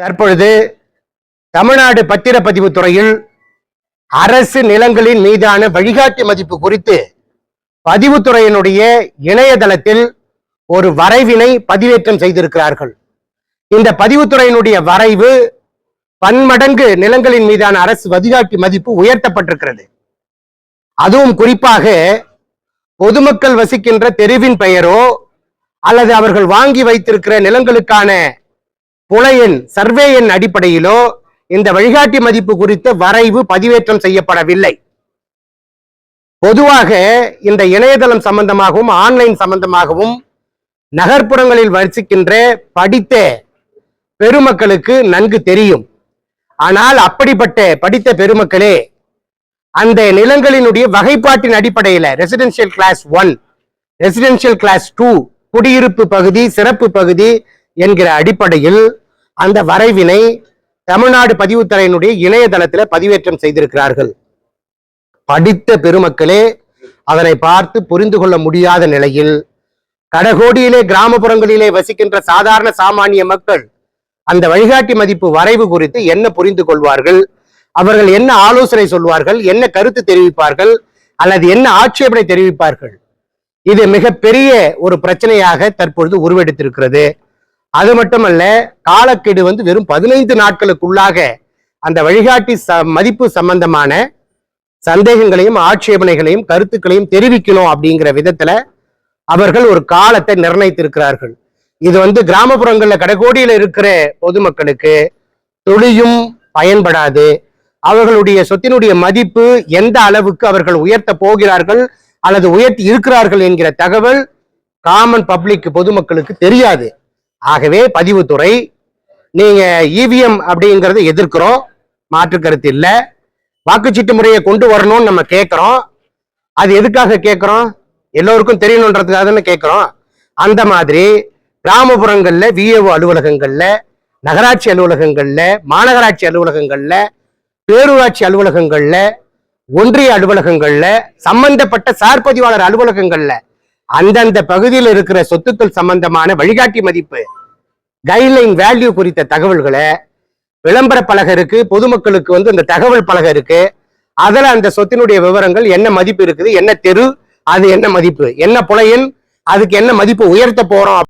தற்பொழுது தமிழ்நாடு பத்திரப்பதிவு துறையில் அரசு நிலங்களின் மீதான வழிகாட்டி மதிப்பு குறித்து பதிவுத்துறையினுடைய இணையதளத்தில் ஒரு வரைவினை பதிவேற்றம் செய்திருக்கிறார்கள். இந்த பதிவுத்துறையினுடைய வரைவு பன்மடங்கு நிலங்களின் மீதான அரசு வழிகாட்டி மதிப்பு உயர்த்தப்பட்டிருக்கிறது. அதுவும் குறிப்பாக பொதுமக்கள் வசிக்கின்ற தெருவின் பெயரோ அல்லது அவர்கள் வாங்கி வைத்திருக்கிற நிலங்களுக்கான புலையின் சர்வே அடிப்படையிலோ இந்த வழிகாட்டி மதிப்பு குறித்த வரைவு பதிவேற்றம் செய்யப்படவில்லை. பொதுவாக இந்த இணையதளம் சம்பந்தமாகவும் ஆன்லைன் சம்பந்தமாகவும் நகர்ப்புறங்களில் வசிக்கின்ற படித்த பெருமக்களுக்கு நன்கு தெரியும். ஆனால் அப்படிப்பட்ட படித்த பெருமக்களே அந்த நிலங்களினுடைய வகைப்பாட்டின் அடிப்படையில் residential class one residential class two குடியிருப்பு பகுதி சிறப்பு பகுதி என்கிற அடிப்படையில் அந்த வரைவினை தமிழ்நாடு பதிவுத்துறையினுடைய இணையதளத்தில் பதிவேற்றம் செய்திருக்கிறார்கள். படித்த பெருமக்களே அதனை பார்த்து புரிந்து கொள்ள முடியாத நிலையில் கடகோடியிலே கிராமப்புறங்களிலே வசிக்கின்ற சாதாரண சாமானிய மக்கள் அந்த வழிகாட்டி மதிப்பு வரைவு குறித்து என்ன புரிந்து கொள்வார்கள்? அவர்கள் என்ன ஆலோசனை சொல்வார்கள்? என்ன கருத்து தெரிவிப்பார்கள்? அல்லது என்ன ஆட்சேபனை தெரிவிப்பார்கள்? இது மிகப்பெரிய ஒரு பிரச்சனையாக தற்பொழுது உருவெடுத்திருக்கிறது. அது மட்டுமல்ல காலக்கெடு வந்து வெறும் பதினைந்து நாட்களுக்குள்ளாக அந்த வழிகாட்டி ச மதிப்பு சம்பந்தமான சந்தேகங்களையும் ஆட்சேபனைகளையும் கருத்துக்களையும் தெரிவிக்கணும் அப்படிங்கிற விதத்துல அவர்கள் ஒரு காலத்தை நிர்ணயித்திருக்கிறார்கள். இது வந்து கிராமப்புறங்கள்ல கடைக்கோடியில இருக்கிற பொதுமக்களுக்கு தொழியும் பயன்படாது. அவர்களுடைய சொத்தினுடைய மதிப்பு எந்த அளவுக்கு அவர்கள் உயர்த்த போகிறார்கள் அல்லது உயர்த்தி இருக்கிறார்கள் என்கிற தகவல் காமன் பப்ளிக் பொதுமக்களுக்கு தெரியாது. ஆகவே பதிவுத்துறை நீங்க இவிஎம் அப்படிங்கறத எதிர்க்கிறோம். மாற்று கருத்து இல்லை. வாக்குச்சீட்டு முறையை கொண்டு வரணும்னு நம்ம கேட்கிறோம் அது எதுக்காக கேட்கிறோம் எல்லோருக்கும் தெரியணுன்றதுக்காக தானே கேட்கிறோம் அந்த மாதிரி கிராமப்புறங்களில் விஏஓ அலுவலகங்களில் நகராட்சி அலுவலகங்களில் மாநகராட்சி அலுவலகங்களில் பேரூராட்சி அலுவலகங்களில் ஒன்றிய அலுவலகங்களில் சம்பந்தப்பட்ட சார்பதிவாளர் அலுவலகங்களில் அந்தந்த பகுதியில் இருக்கிற சொத்துக்கள் சம்பந்தமான வழிகாட்டி மதிப்பு கைட்லைன் வேல்யூ குறித்த தகவல்களை விளம்பர பலகை இருக்கு பொதுமக்களுக்கு வந்து அந்த தகவல் பலகை இருக்கு. அதுல அந்த சொத்தினுடைய விவரங்கள் என்ன மதிப்பு இருக்குது என்ன தெரு அது என்ன மதிப்பு என்ன புலையன் அதுக்கு என்ன மதிப்பு உயர்த்த போறோம்